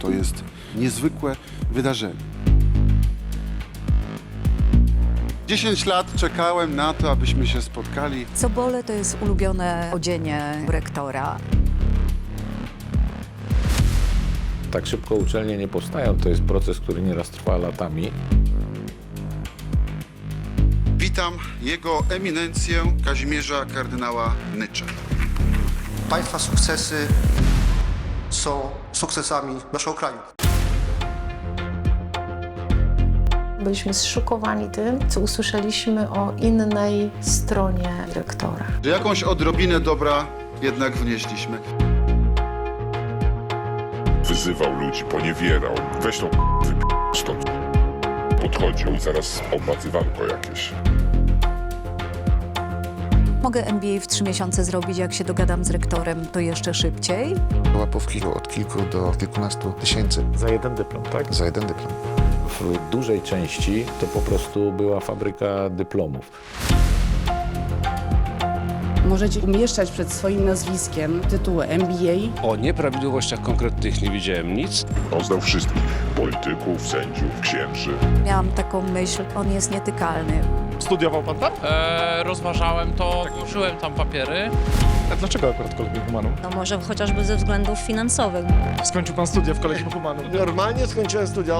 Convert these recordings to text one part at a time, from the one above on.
To jest niezwykłe wydarzenie. 10 lat czekałem na to, abyśmy się spotkali. Sobole to jest ulubione odzienie rektora. Tak szybko uczelnie nie powstają. To jest proces, który nieraz trwa latami. Witam jego eminencję Kazimierza kardynała Nycza. Państwa sukcesy są sukcesami naszego kraju. Byliśmy zszokowani tym, co usłyszeliśmy o innej stronie rektora. Że jakąś odrobinę dobra jednak wnieśliśmy. wyzywał ludzi, poniewierał. Weź tą stąd. Podchodził i zaraz omazywanko jakieś. Mogę MBA w trzy miesiące zrobić, jak się dogadam z rektorem, to jeszcze szybciej. Łapówki od kilku do kilkunastu tysięcy Za jeden dyplom, tak? za jeden dyplom. W dużej części to po prostu była fabryka dyplomów. Możecie umieszczać przed swoim nazwiskiem tytuły MBA, O nieprawidłowościach konkretnych nie widziałem nic. On znał wszystkich. Polityków, sędziów, księży. Miałam taką myśl, on jest nietykalny. Studiował pan tam? E, rozważałem to, użyłem tam papiery. A dlaczego akurat Kolegium Humanum? No może chociażby ze względów finansowych. Skończył pan studia w Kolegium Humanum. Normalnie skończyłem studia.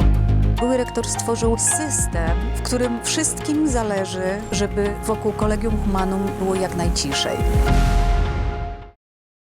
Były rektor stworzył system, w którym wszystkim zależy, żeby wokół Kolegium Humanum było jak najciszej.